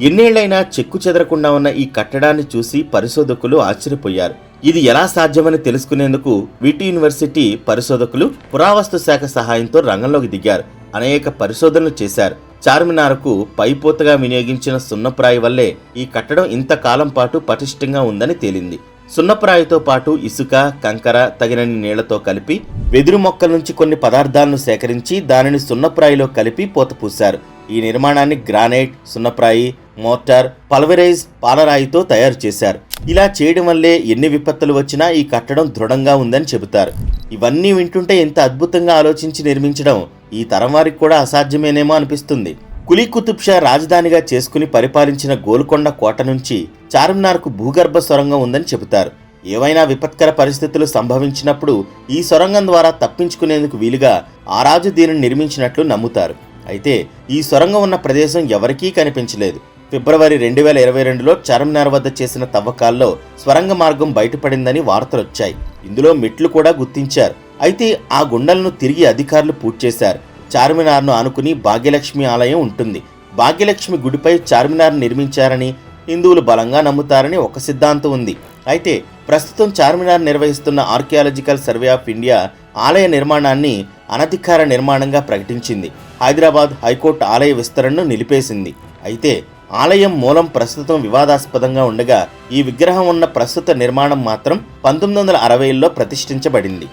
ఇన్నేళ్ళైనా చెక్కు చెదరకుండా ఉన్న ఈ కట్టడాన్ని చూసి పరిశోధకులు ఆశ్చర్యపోయారు. ఇది ఎలా సాధ్యమని తెలుసుకునేందుకు విటి యూనివర్సిటీ పరిశోధకులు పురావస్తు శాఖ సహాయంతో రంగంలోకి దిగారు. అనేక పరిశోధనలు చేశారు. చార్మినార్కు పైపోతగా వినియోగించిన సున్నప్రాయి వల్లే ఈ కట్టడం ఇంతకాలం పాటు పటిష్టంగా ఉందని తేలింది. సున్నప్రాయితో పాటు ఇసుక కంకర తగినన్ని నీళ్ళతో కలిపి వెదురు మొక్కల నుంచి కొన్ని పదార్థాలను సేకరించి దానిని సున్నప్రాయిలో కలిపి పూత పూశారు ఈ నిర్మాణాన్ని గ్రానైట్ సున్నప్రాయి మోటార్ పల్వరైజ్ పాలరాయితో తయారు చేశారు. ఇలా చేయడం వల్లే ఎన్ని విపత్తులు వచ్చినా ఈ కట్టడం దృఢంగా ఉందని చెబుతారు. ఇవన్నీ వింటుంటే ఎంత అద్భుతంగా ఆలోచించి నిర్మించడం ఈ తరం వారికి కూడా అసాధ్యమేనేమో అనిపిస్తుంది. కులీ కుతుబ్ షా రాజధానిగా చేసుకుని పరిపాలించిన గోల్కొండ కోట నుంచి చార్మినార్కు భూగర్భ సొరంగం ఉందని చెబుతారు. ఏవైనా విపత్కర పరిస్థితులు సంభవించినప్పుడు ఈ సొరంగం ద్వారా తప్పించుకునేందుకు వీలుగా ఆ రాజు దీనిని నిర్మించినట్లు నమ్ముతారు. అయితే ఈ సొరంగం ఉన్న ప్రదేశం ఎవరికీ కనిపించలేదు. ఫిబ్రవరి రెండు వేల ఇరవై రెండులో చార్మినార్ వద్ద చేసిన తవ్వకాల్లో స్వరంగ మార్గం బయటపడిందని వార్తలొచ్చాయి. ఇందులో మెట్లు కూడా గుర్తించారు. అయితే ఆ గుండలను తిరిగి అధికారులు పూర్తి చేశారు. చార్మినార్ను ఆనుకుని భాగ్యలక్ష్మి ఆలయం ఉంటుంది. భాగ్యలక్ష్మి గుడిపై చార్మినార్ నిర్మించారని హిందువులు బలంగా నమ్ముతారని ఒక సిద్ధాంతం ఉంది. అయితే ప్రస్తుతం చార్మినార్ నిర్వహిస్తున్న ఆర్కియాలజికల్ సర్వే ఆఫ్ ఇండియా ఆలయ నిర్మాణాన్ని అనధికార నిర్మాణంగా ప్రకటించింది. హైదరాబాద్ హైకోర్టు ఆలయ విస్తరణను నిలిపేసింది. అయితే ఆలయం మూలం ప్రస్తుతం వివాదాస్పదంగా ఉండగా ఈ విగ్రహం ఉన్న ప్రస్తుత నిర్మాణం మాత్రం పంతొమ్మిది వందల అరవైలో ప్రతిష్ఠించబడింది.